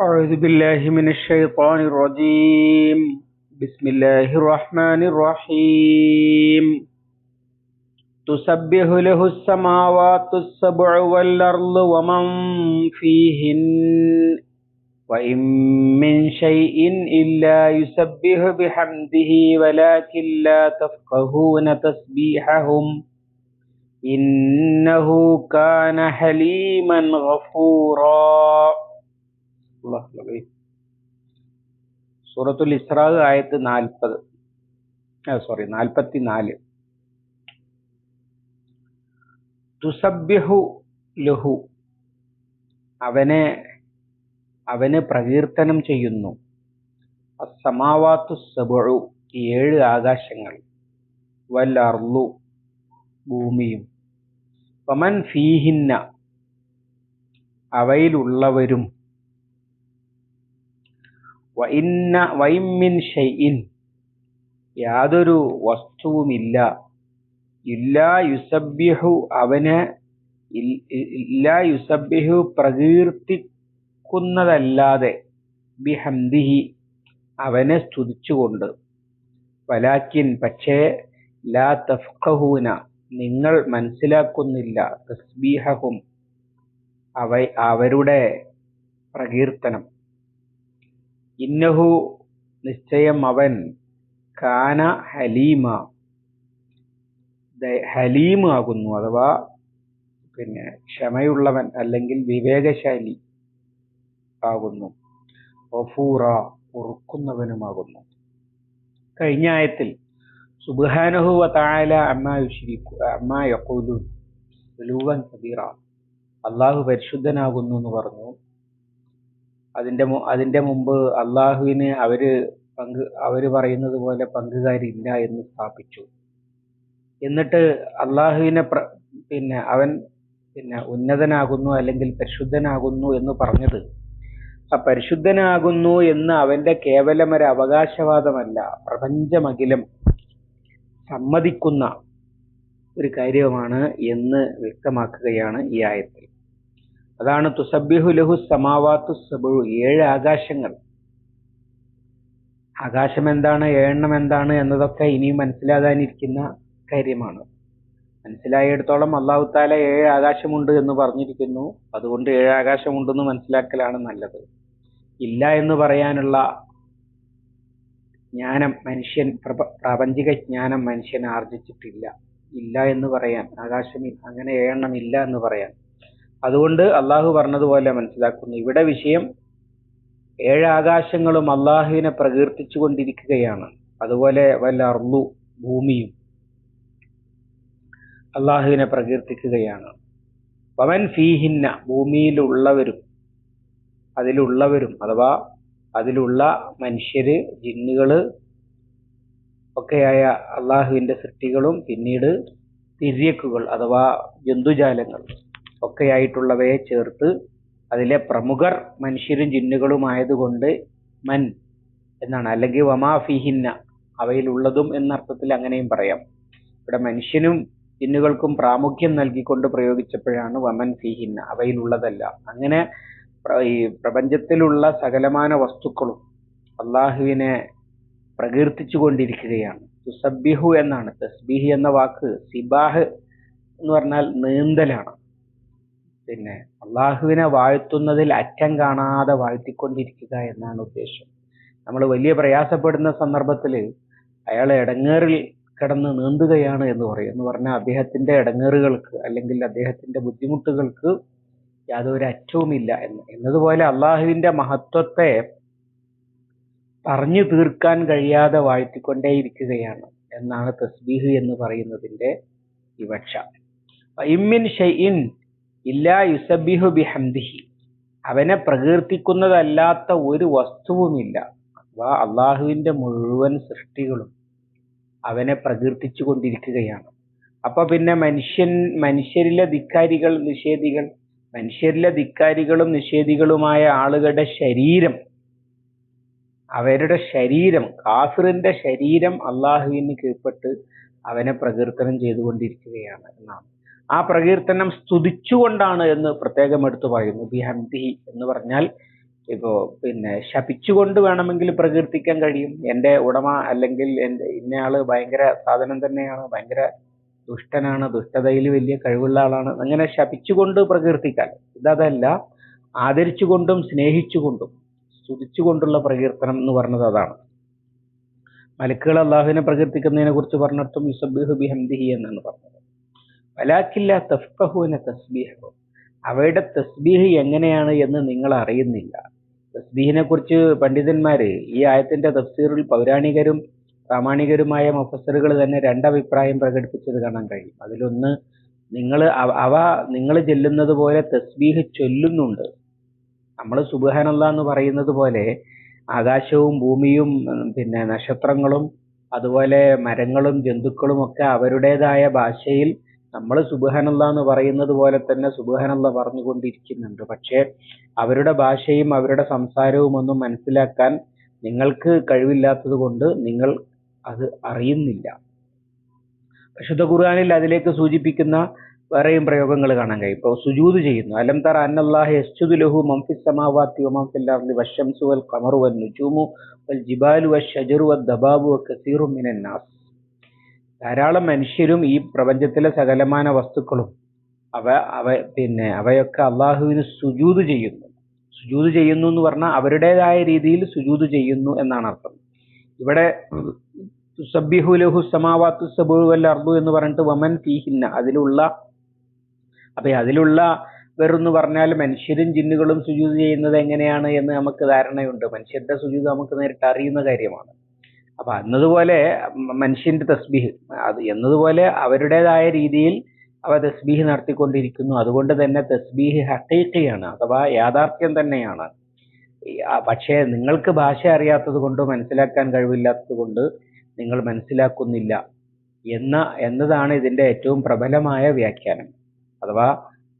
أعوذ بالله من الشيطان الرجيم. بسم الله الرحمن الرحيم. تسبح له السماوات السبع والأرض ومن فيهن وإن من شيء إلا يسبح بحمده ولكن لا تفقهون تسبيحهم. إنه كان حليما غفورا. സൂറത്തുൽ ഇസ്രാ ആയത്ത് നാൽപ്പത്. സോറി നാൽപ്പത്തി നാല് തുസബ്യഹു ലഹു. അവനെ അവന് പ്രകീർത്തനം ചെയ്യുന്നു. അസമാവാത്തു സബഴു ഏഴ് ആകാശങ്ങൾ. വൽ ഭൂമിയും. പമൻ ഫീഹിന്ന അവയിലുള്ളവരും വഇന്ന വൈമിൻ ഷൈഇൻ. യാതൊരു വസ്തുവുമില്ല. ഇല്ലാ യുസബ്യഹു അവന് ഇല്ല യുസബ്യഹു പ്രകീർത്തിക്കുന്നതല്ലാതെ ബിഹംദിഹി അവനെ സ്തുതിച്ചുകൊണ്ട്. വലാക്കിൻ പക്ഷേ ലാ തഫ്ഖഹൂന നിങ്ങൾ മനസ്സിലാക്കുന്നില്ല തസ്ബീഹഹും അവ അവരുടെ പ്രകീർത്തനം. ഇന്നഹു നിശ്ചയം അവൻ കാന ഹലീമ. ദ- ഹലീം ആകുന്നു അഥവാ പിന്നെ ക്ഷമയുള്ളവൻ അല്ലെങ്കിൽ വിവേകശാലി ആകുന്നു. ഒഫൂറ പൊറുക്കുന്നവനുമാകുന്നു കഴിഞ്ഞ ആയത്തിൽ സുബ്ഹാനഹു വ തആല അമ്മാ യുശ്രിക്കു അമ്മാ യഖൂലൂൻ കബീറ അള്ളാഹു പരിശുദ്ധനാകുന്നു എന്ന് പറഞ്ഞു. അതിന്റെ അതിന്റെ മുമ്പ് അള്ളാഹുവിന് അവർ പങ്ക് അവർ പറയുന്നത് പോലെ പങ്കുകാരില്ല എന്ന് സ്ഥാപിച്ചു. എന്നിട്ട് അള്ളാഹുവിനെ പിന്നെ അവൻ പിന്നെ ഉന്നതനാകുന്നു അല്ലെങ്കിൽ പരിശുദ്ധനാകുന്നു എന്ന് പറഞ്ഞത്. ആ പരിശുദ്ധനാകുന്നു എന്ന് അവന്റെ കേവലം ഒരു അവകാശവാദമല്ല പ്രപഞ്ചമഖിലം സമ്മതിക്കുന്ന ഒരു കാര്യമാണ് എന്ന് വ്യക്തമാക്കുകയാണ് ഈ ആയത്തിൽ. അതാണ് തുസബ്ബിഹു ലഹു സമാവാത്തു സബു ഏഴ് ആകാശങ്ങൾ. ആകാശം എന്താണ് ഏഴെണ്ണം എന്താണ് എന്നതൊക്കെ ഇനിയും മനസ്സിലാകാനിരിക്കുന്ന കാര്യമാണ്. മനസ്സിലായിടത്തോളം അള്ളാഹു താല ഏഴ് ആകാശമുണ്ട് എന്ന് പറഞ്ഞിരിക്കുന്നു. അതുകൊണ്ട് ഏഴ് ആകാശമുണ്ടെന്ന് മനസ്സിലാക്കലാണ് നല്ലത്. ഇല്ല എന്ന് പറയാനുള്ള ജ്ഞാനം മനുഷ്യൻ പ്രപ- പ്രാപഞ്ചിക ജ്ഞാനം മനുഷ്യൻ ആർജിച്ചിട്ടില്ല. ഇല്ല എന്ന് പറയാൻ ആകാശം അങ്ങനെ ഏഴെണ്ണം ഇല്ല എന്ന് പറയാൻ. അതുകൊണ്ട് അള്ളാഹു പറഞ്ഞതുപോലെ മനസ്സിലാക്കുന്നു. ഇവിടെ വിഷയം ഏഴാകാശങ്ങളും അള്ളാഹുവിനെ പ്രകീർത്തിച്ചു കൊണ്ടിരിക്കുകയാണ് അതുപോലെ വല്ല അർലു ഭൂമിയും അള്ളാഹുവിനെ പ്രകീർത്തിക്കുകയാണ്. പവൻ ഫീഹിന്ന ഭൂമിയിലുള്ളവരും അതിലുള്ളവരും അഥവാ അതിലുള്ള മനുഷ്യര് ജിന്നുകൾ ഒക്കെയായ അള്ളാഹുവിന്റെ സൃഷ്ടികളും പിന്നീട് തിര്യക്കുകൾ അഥവാ ജന്തുജാലങ്ങൾ. ഒക്കെയായിട്ടുള്ളവയെ ചേർത്ത് അതിലെ പ്രമുഖർ മനുഷ്യരും ജിന്നുകളുമായതുകൊണ്ട് മൻ എന്നാണ്. അല്ലെങ്കിൽ വമാ ഫിഹിന്ന അവയിലുള്ളതും എന്നർത്ഥത്തിൽ അങ്ങനെയും പറയാം. ഇവിടെ മനുഷ്യനും ജിന്നുകൾക്കും പ്രാമുഖ്യം നൽകിക്കൊണ്ട് പ്രയോഗിച്ചപ്പോഴാണ് വമൻ ഫിഹിന്ന അവയിലുള്ളതല്ല അങ്ങനെ ഈ പ്രപഞ്ചത്തിലുള്ള സകലമാന വസ്തുക്കളും അള്ളാഹുവിനെ പ്രകീർത്തിച്ചു കൊണ്ടിരിക്കുകയാണ് തുസബ്ബിഹു എന്നാണ് തസ്ബീഹ് എന്ന വാക്ക് സിബാഹ് എന്ന് പറഞ്ഞാൽ നീന്തലാണ്. പിന്നെ അള്ളാഹുവിനെ വാഴ്ത്തുന്നതിൽ അറ്റം കാണാതെ വാഴ്ത്തിക്കൊണ്ടിരിക്കുക എന്നാണ് ഉദ്ദേശം. നമ്മൾ വലിയ പ്രയാസപ്പെടുന്ന സന്ദർഭത്തിൽ അയാൾ ഇടങ്ങേറിൽ കിടന്ന് നീന്തുകയാണ് എന്ന് പറയും. എന്ന് പറഞ്ഞാൽ അദ്ദേഹത്തിന്റെ ഇടങ്ങേറുകൾക്ക് അല്ലെങ്കിൽ അദ്ദേഹത്തിന്റെ ബുദ്ധിമുട്ടുകൾക്ക് യാതൊരു അറ്റവുമില്ല എന്ന്. എന്നതുപോലെ അള്ളാഹുവിന്റെ മഹത്വത്തെ പറഞ്ഞു തീർക്കാൻ കഴിയാതെ വാഴ്ത്തിക്കൊണ്ടേയിരിക്കുകയാണ് എന്നാണ് തസ്ബീഹ് എന്ന് പറയുന്നതിന്റെ വിവക്ഷ. ഇമ്മിൻ ഷൈഇൻ ഇല്ലാ യുസബിഹു ബിഹംദിഹി. അവനെ പ്രകീർത്തിക്കുന്നതല്ലാത്ത ഒരു വസ്തുവുമില്ല. അഥവാ അള്ളാഹുവിന്റെ മുഴുവൻ സൃഷ്ടികളും അവനെ പ്രകീർത്തിച്ചു കൊണ്ടിരിക്കുകയാണ് അപ്പൊ പിന്നെ മനുഷ്യൻ മനുഷ്യരിലെ ധിക്കാരികൾ നിഷേധികൾ മനുഷ്യരിലെ ധിക്കാരികളും നിഷേധികളുമായ ആളുകളുടെ ശരീരം അവരുടെ ശരീരം കാഫിറിന്റെ ശരീരം അള്ളാഹുവിന് കീഴ്പ്പെട്ട് അവനെ പ്രകീർത്തനം ചെയ്തുകൊണ്ടിരിക്കുകയാണ് എന്നാണ്. ആ പ്രകീർത്തനം സ്തുതിച്ചുകൊണ്ടാണ് എന്ന് പ്രത്യേകം എടുത്തു പറയുന്നു. ബിഹന്തി എന്ന് പറഞ്ഞാൽ ഇപ്പോ പിന്നെ ശപിച്ചുകൊണ്ട് വേണമെങ്കിൽ പ്രകീർത്തിക്കാൻ കഴിയും. എന്റെ ഉടമ അല്ലെങ്കിൽ എന്റെ ഇന്നയാൾ ഭയങ്കര സാധനം തന്നെയാണ് ഭയങ്കര ദുഷ്ടനാണ് ദുഷ്ടതയിൽ വലിയ കഴിവുള്ള ആളാണ്. അങ്ങനെ ശപിച്ചുകൊണ്ട് പ്രകീർത്തിക്കാൻ. ഇതല്ല ആദരിച്ചുകൊണ്ടും സ്നേഹിച്ചുകൊണ്ടും സ്തുതിച്ചുകൊണ്ടുള്ള പ്രകീർത്തനം എന്ന് പറഞ്ഞത് അതാണ്. മലക്കുകൾ അള്ളാഹുവിനെ പ്രകീർത്തിക്കുന്നതിനെ കുറിച്ച് പറഞ്ഞിടത്തും യുസബിഹു ബിഹംദിഹി എന്നാണ് പറഞ്ഞത്. അവയുടെ തസ്ബീഹ് എങ്ങനെയാണ് എന്ന് നിങ്ങൾ അറിയുന്നില്ല. തസ്ബീഹിനെ കുറിച്ച് പണ്ഡിതന്മാര് ഈ ആയത്തിന്റെ തഫ്സീറിൽ പൗരാണികരും പ്രാമാണികരുമായ മുഫസറുകൾ തന്നെ രണ്ടഭിപ്രായം പ്രകടിപ്പിച്ചത് കാണാൻ കഴിയും. അതിലൊന്ന് നിങ്ങൾ അവ നിങ്ങൾ ചെല്ലുന്നത് പോലെ തസ്ബീഹ് ചൊല്ലുന്നുണ്ട്. നമ്മൾ സുബഹാനല്ല എന്ന് പറയുന്നത് പോലെ ആകാശവും ഭൂമിയും പിന്നെ നക്ഷത്രങ്ങളും അതുപോലെ മരങ്ങളും ജന്തുക്കളും ഒക്കെ അവരുടേതായ ഭാഷയിൽ നമ്മൾ സുബഹാനല്ല എന്ന് പറയുന്നത് പോലെ തന്നെ സുബഹാനല്ല പറഞ്ഞുകൊണ്ടിരിക്കുന്നുണ്ട്. പക്ഷേ അവരുടെ ഭാഷയും അവരുടെ സംസാരവും ഒന്നും മനസ്സിലാക്കാൻ നിങ്ങൾക്ക് കഴിവില്ലാത്തത് കൊണ്ട് നിങ്ങൾ അത് അറിയുന്നില്ല. പരിശുദ്ധ ഖുർആാനിൽ അതിലേക്ക് സൂചിപ്പിക്കുന്ന വേറെയും പ്രയോഗങ്ങൾ കാണാൻ കഴിയും. ഇപ്പോൾ സുജൂത് ചെയ്യുന്നു. അലം തറ അന്നല്ലാഹി യസ്ജുദു ലഹു മൻ ഫിസ് സമാവാതി വമൻ ഫിൽ അർദി വശംസു വൽ ഖമറു വൻ നുജൂമു വൽ ജിബാലു വശജറു വദ്ദബാബു വകസീറും മിനൻ നാസ്. ധാരാളം മനുഷ്യരും ഈ പ്രപഞ്ചത്തിലെ സകലമാന വസ്തുക്കളും അവ അവ പിന്നെ അവയൊക്കെ അള്ളാഹുവിന് സുജൂത് ചെയ്യുന്നു. സുജൂത് ചെയ്യുന്നു എന്ന് പറഞ്ഞാൽ അവരുടേതായ രീതിയിൽ സുജൂത് ചെയ്യുന്നു എന്നാണ് അർത്ഥം. ഇവിടെ സമാവാത്തു സബു വൽ അർദു എന്ന് പറഞ്ഞിട്ട് വമൻ ഫീഹിന്ന അതിലുള്ള അപ്പൊ അതിലുള്ള വെറെന്ന് പറഞ്ഞാൽ മനുഷ്യരും ജിന്നുകളും സുജൂത് ചെയ്യുന്നത് എങ്ങനെയാണ് എന്ന് നമുക്ക് ധാരണയുണ്ട്. മനുഷ്യരുടെ സുജൂത് നമുക്ക് നേരിട്ട് അറിയുന്ന കാര്യമാണ്. അപ്പൊ എന്നതുപോലെ മനുഷ്യന്റെ തസ്ബീഹ് അത് എന്നതുപോലെ അവരുടേതായ രീതിയിൽ അവ തസ്ബീഹ് നടത്തിക്കൊണ്ടിരിക്കുന്നു. അതുകൊണ്ട് തന്നെ തസ്ബീഹ് ഹക്കീഖിയാണ് അഥവാ യാഥാർത്ഥ്യം തന്നെയാണ്. പക്ഷേ നിങ്ങൾക്ക് ഭാഷ അറിയാത്തത് കൊണ്ട് മനസ്സിലാക്കാൻ കഴിവില്ലാത്തത് കൊണ്ട് നിങ്ങൾ മനസ്സിലാക്കുന്നില്ല. എന്ന എന്നതാണ് ഇതിന്റെ ഏറ്റവും പ്രബലമായ വ്യാഖ്യാനം. അഥവാ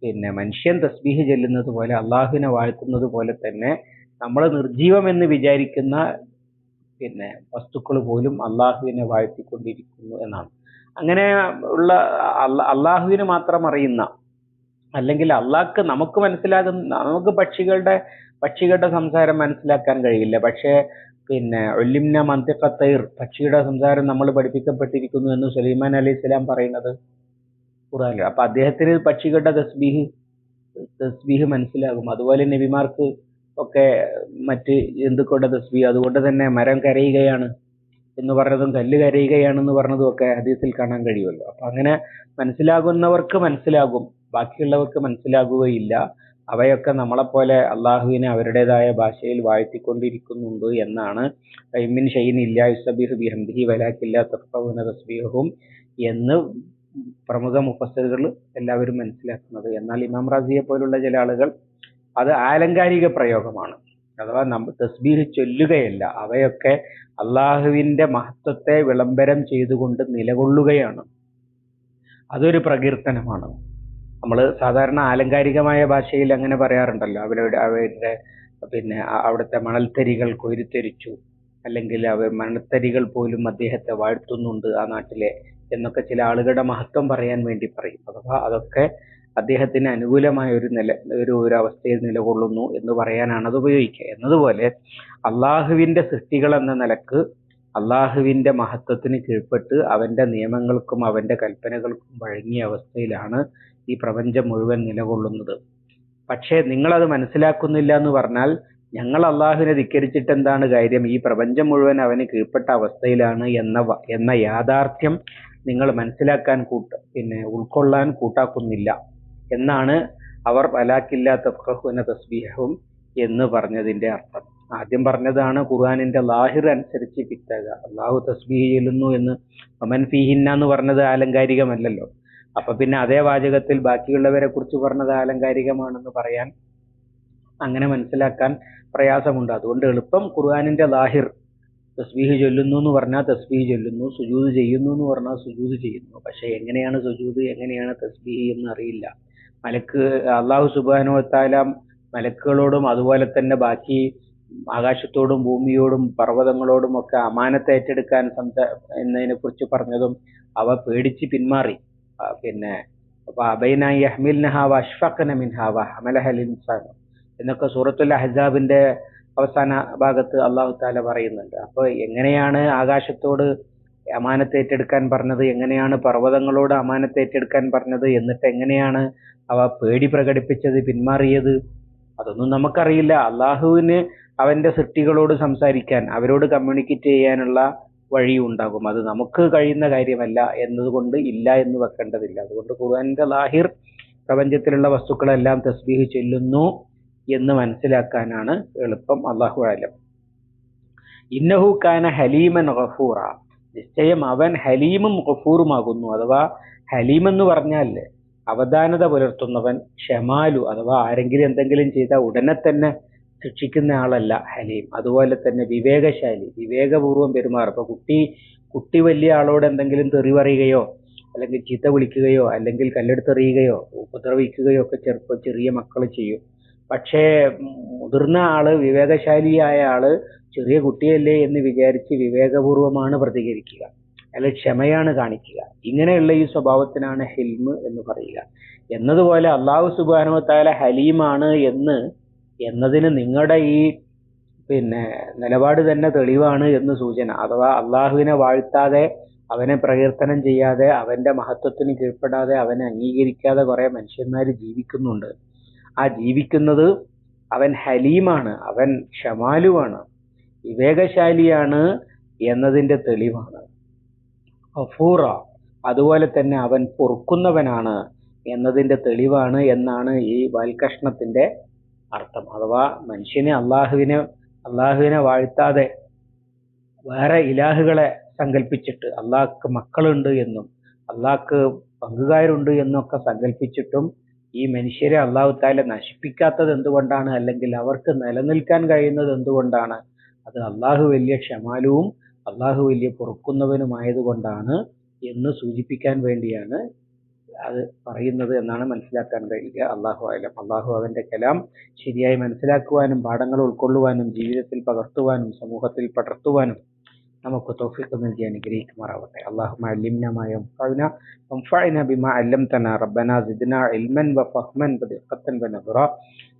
പിന്നെ മനുഷ്യൻ തസ്ബീഹ് ചെല്ലുന്നത് പോലെ അള്ളാഹുവിനെ വാഴ്ത്തുന്നത് പോലെ തന്നെ നമ്മൾ നിർജീവമെന്ന് വിചാരിക്കുന്ന പിന്നെ വസ്തുക്കൾ പോലും അള്ളാഹുവിനെ വാഴ്ത്തിക്കൊണ്ടിരിക്കുന്നു എന്നാണ്. അങ്ങനെ ഉള്ള അള്ള- അള്ളാഹുവിന് മാത്രം അറിയുന്ന അല്ലെങ്കിൽ അള്ളാഹ്ക്ക് നമുക്ക് മനസ്സിലാകുന്ന നമുക്ക് പക്ഷികളുടെ പക്ഷികളുടെ സംസാരം മനസ്സിലാക്കാൻ കഴിയില്ല. പക്ഷേ പിന്നെ ഒല്ലിംന മന്തിഖത്തൈർ പക്ഷിയുടെ സംസാരം നമ്മൾ പഠിപ്പിക്കപ്പെട്ടിരിക്കുന്നു എന്ന് സുലൈമാൻ അലി ഇസ്ലാം പറയുന്നത് ഖുറാനിൽ അപ്പൊ അദ്ദേഹത്തിന് പക്ഷികളുടെ തസ്ബീഹ് തസ്ബീഹ് മനസ്സിലാകും. അതുപോലെ നബിമാർക്ക് ഒക്കെ മറ്റ് ജന്തുക്കളുടെ തസ്ബീഹ് അതുകൊണ്ട് തന്നെ മരം കരയുകയാണ് എന്ന് പറഞ്ഞതും കല്ല് കരയുകയാണെന്ന് പറഞ്ഞതും ഒക്കെ ഹദീസിൽ കാണാൻ കഴിയുമല്ലോ. അപ്പൊ അങ്ങനെ മനസ്സിലാകുന്നവർക്ക് മനസ്സിലാകും. ബാക്കിയുള്ളവർക്ക് മനസ്സിലാകുകയില്ല. അവയൊക്കെ നമ്മളെപ്പോലെ അള്ളാഹുവിനെ അവരുടേതായ ഭാഷയിൽ വാഴ്ത്തിക്കൊണ്ടിരിക്കുന്നുണ്ട് എന്നാണ് കൈമിൻ ഷെയ്ൻ ഇല്ല ബിഹംദിഹി വലാക്കില്ല തഫ്ഖഹുന തസ്ബീഹും എന്ന് പ്രമുഖ മുഫസ്സറുകൾ എല്ലാവരും മനസ്സിലാക്കുന്നത്. എന്നാൽ ഇമാം റാസിയെ പോലുള്ള ചില ആളുകൾ അത് ആലങ്കാരിക പ്രയോഗമാണ്. അഥവാ നമ്മൾ തസ്ബീഹ് ചൊല്ലുകയല്ല. അവയൊക്കെ അള്ളാഹുവിന്റെ മഹത്വത്തെ വിളംബരം ചെയ്തുകൊണ്ട് നിലകൊള്ളുകയാണ്. അതൊരു പ്രകീർത്തനമാണ്. നമ്മൾ സാധാരണ ആലങ്കാരികമായ ഭാഷയിൽ അങ്ങനെ പറയാറുണ്ടല്ലോ. അവരുടെ അവരുടെ പിന്നെ അവിടുത്തെ മണൽത്തരികൾ കൊരുത്തരിച്ചു അല്ലെങ്കിൽ അവ മണൽത്തരികൾ പോലും അദ്ദേഹത്തെ വാഴ്ത്തുന്നുണ്ട് ആ നാട്ടിലെ എന്നൊക്കെ ചില ആളുകളുടെ മഹത്വം പറയാൻ വേണ്ടി പറയും. അഥവാ അതൊക്കെ അദ്ദേഹത്തിന് അനുകൂലമായ ഒരു നില ഒരു ഒരു അവസ്ഥയിൽ നിലകൊള്ളുന്നു എന്ന് പറയാനാണ് അത് ഉപയോഗിക്കുക. എന്നതുപോലെ അള്ളാഹുവിന്റെ സൃഷ്ടികൾ എന്ന നിലയ്ക്ക് അള്ളാഹുവിന്റെ മഹത്വത്തിന് കീഴ്പ്പെട്ട് അവന്റെ നിയമങ്ങൾക്കും അവന്റെ കൽപ്പനകൾക്കും വഴങ്ങിയ അവസ്ഥയിലാണ് ഈ പ്രപഞ്ചം മുഴുവൻ നിലകൊള്ളുന്നത്. പക്ഷേ നിങ്ങളത് മനസ്സിലാക്കുന്നില്ല എന്ന് പറഞ്ഞാൽ ഞങ്ങൾ അള്ളാഹുവിനെ ധിക്കരിച്ചിട്ട് എന്താണ് കാര്യം? ഈ പ്രപഞ്ചം മുഴുവൻ അവന് കീഴ്പ്പെട്ട അവസ്ഥയിലാണ് എന്ന എന്ന യാഥാർത്ഥ്യം നിങ്ങൾ മനസ്സിലാക്കാൻ കൂട്ട പിന്നെ ഉൾക്കൊള്ളാൻ കൂട്ടാക്കുന്നില്ല. എന്നാണ് അവർ അലാക്കില്ലാത്ത തഫ്ഖഹുന തസ്ബീഹും എന്ന് പറഞ്ഞതിന്റെ അർത്ഥം. ആദ്യം പറഞ്ഞതാണ് ഖുർആാനിന്റെ ലാഹിർ അനുസരിച്ച് പിത്താക അള്ളാഹു തസ്ബീഹ് ചെല്ലുന്നു എന്ന് അമൻ ഫീഹിന്ന എന്ന് പറഞ്ഞത് ആലങ്കാരികമല്ലല്ലോ. അപ്പൊ പിന്നെ അതേ വാചകത്തിൽ ബാക്കിയുള്ളവരെ കുറിച്ച് പറഞ്ഞത് ആലങ്കാരികമാണെന്ന് പറയാൻ അങ്ങനെ മനസ്സിലാക്കാൻ പ്രയാസമുണ്ട്. അതുകൊണ്ട് എളുപ്പം ഖുർആാനിന്റെ ലാഹിർ തസ്ബീഹ് ചൊല്ലുന്നു എന്ന് പറഞ്ഞാൽ തസ്ബീഹ് ചൊല്ലുന്നു സുജൂത് ചെയ്യുന്നു എന്ന് പറഞ്ഞാൽ സുജൂത് ചെയ്യുന്നു. പക്ഷെ എങ്ങനെയാണ് സുജൂത് എങ്ങനെയാണ് തസ്ബീഹ് എന്ന് അറിയില്ല. മലക്ക് അള്ളാഹു സുബാനു വത്താല മലക്കുകളോടും അതുപോലെ തന്നെ ബാക്കി ആകാശത്തോടും ഭൂമിയോടും പർവതങ്ങളോടും ഒക്കെ അമാനത്ത് ഏറ്റെടുക്കാൻ സംസാ എന്നതിനെ കുറിച്ച് പറഞ്ഞതും അവ പേടിച്ച് പിന്മാറി. പിന്നെ എന്നൊക്കെ സൂറത്തുൽ അഹ്സാബിന്റെ അവസാന ഭാഗത്ത് അള്ളാഹു താല പറയുന്നുണ്ട്. അപ്പൊ എങ്ങനെയാണ് ആകാശത്തോട് അമാനത്ത് ഏറ്റെടുക്കാൻ പറഞ്ഞത് എങ്ങനെയാണ് പർവതങ്ങളോട് അമാനത്ത് ഏറ്റെടുക്കാൻ പറഞ്ഞത് എന്നിട്ട് എങ്ങനെയാണ് അവ പേടി പ്രകടിപ്പിച്ചത് പിന്മാറിയത് അതൊന്നും നമുക്കറിയില്ല. അള്ളാഹുവിന് അവന്റെ സൃഷ്ടികളോട് സംസാരിക്കാൻ അവരോട് കമ്മ്യൂണിക്കേറ്റ് ചെയ്യാനുള്ള വഴി ഉണ്ടാകും അത് നമുക്ക് കഴിയുന്ന കാര്യമല്ല എന്നതുകൊണ്ട് ഇല്ല എന്ന് വെക്കേണ്ടതില്ല. അതുകൊണ്ട് ഖുർആന്റെ ലാഹിർ പ്രപഞ്ചത്തിലുള്ള വസ്തുക്കളെല്ലാം തസ്ബീഹ് ചെല്ലുന്നു എന്ന് മനസ്സിലാക്കാനാണ് എളുപ്പം. അള്ളാഹു ആലം ഇന്നഹു കാന ഹലീമൻ ഗഫൂറ. നിശ്ചയം അവൻ ഹലീമും ഗഫൂറുമാകുന്നു. അഥവാ ഹലീം എന്ന് പറഞ്ഞാൽ അവധാനത പുലർത്തുന്നവൻ ഷമാലു അഥവാ ആരെങ്കിലും എന്തെങ്കിലും ചെയ്താൽ ഉടനെ തന്നെ ശിക്ഷിക്കുന്ന ആളല്ല ഹലീം. അതുപോലെ തന്നെ വിവേകശാലി വിവേകപൂർവം പെരുമാറും. അപ്പൊ കുട്ടി കുട്ടി വലിയ ആളോട് എന്തെങ്കിലും തെറി പറയുകയോ അല്ലെങ്കിൽ ചീത്ത വിളിക്കുകയോ അല്ലെങ്കിൽ കല്ലെടുത്തെറിയുകയോ ഉപദ്രവിക്കുകയോ ഒക്കെ ചെറുപ്പം ചെറിയ മക്കൾ ചെയ്യും. പക്ഷേ മുതിർന്ന ആൾ വിവേകശാലിയായ ആൾ ചെറിയ കുട്ടിയല്ലേ എന്ന് വിചാരിച്ച് വിവേകപൂർവമാണ് പ്രതികരിക്കുക. അല്ല ക്ഷമയാണ് കാണിക്കുക. ഇങ്ങനെയുള്ള ഈ സ്വഭാവത്തിനാണ് ഹിൽമ് എന്ന് പറയുക. എന്നതുപോലെ അള്ളാഹു സുബാനുവത്താല ഹലീമാണ് എന്ന് എന്നതിന് നിങ്ങളുടെ ഈ പിന്നെ നിലപാട് തന്നെ തെളിവാണ് എന്ന് സൂചന. അഥവാ അള്ളാഹുവിനെ വാഴ്ത്താതെ അവനെ പ്രകീർത്തനം ചെയ്യാതെ അവന്റെ മഹത്വത്തിന് കീഴ്പ്പെടാതെ അവനെ അംഗീകരിക്കാതെ കുറെ മനുഷ്യന്മാർ ജീവിക്കുന്നുണ്ട്. ആ ജീവിക്കുന്നത് അവൻ ഹലീമാണ് അവൻ ഷമാലുവാണ് വിവേകശാലിയാണ് എന്നതിന്റെ തെളിവാണ്. അഫൂറ അതുപോലെ തന്നെ അവൻ പൊറുക്കുന്നവനാണ് എന്നതിന്റെ തെളിവാണ് എന്നാണ് ഈ വാൽകഷ്ണത്തിന്റെ അർത്ഥം. അഥവാ മനുഷ്യനെ അള്ളാഹുവിനെ അള്ളാഹുവിനെ വാഴ്ത്താതെ വേറെ ഇലാഹുകളെ സങ്കല്പിച്ചിട്ട് അള്ളാഹ്ക്ക് മക്കളുണ്ട് എന്നും അള്ളാഹ്ക്ക് പങ്കുകാരുണ്ട് എന്നൊക്കെ സങ്കല്പിച്ചിട്ടും ഈ മനുഷ്യരെ അള്ളാഹു താല നശിപ്പിക്കാത്തത് എന്തുകൊണ്ടാണ്? അല്ലെങ്കിൽ അവർക്ക് നിലനിൽക്കാൻ കഴിയുന്നത് എന്തുകൊണ്ടാണ്? അത് അള്ളാഹു വലിയ ക്ഷമാലുവും അള്ളാഹു വലിയ പൊറുക്കുന്നവനുമായതുകൊണ്ടാണ് എന്ന് സൂചിപ്പിക്കാൻ വേണ്ടിയാണ് അത് പറയുന്നത് എന്നാണ് മനസ്സിലാക്കാൻ കഴിയുക. അള്ളാഹു അലം. അള്ളാഹു അവന്റെ കലാം ശരിയായി മനസ്സിലാക്കുവാനും പാഠങ്ങൾ ഉൾക്കൊള്ളുവാനും ജീവിതത്തിൽ പകർത്തുവാനും സമൂഹത്തിൽ പടർത്തുവാനും നമുക്ക് തോഫിക്ക് നൽകി അനുഗ്രഹിക്കുമാറാവട്ടെ. അള്ളാഹുമാലിംനമായ റബ്ബന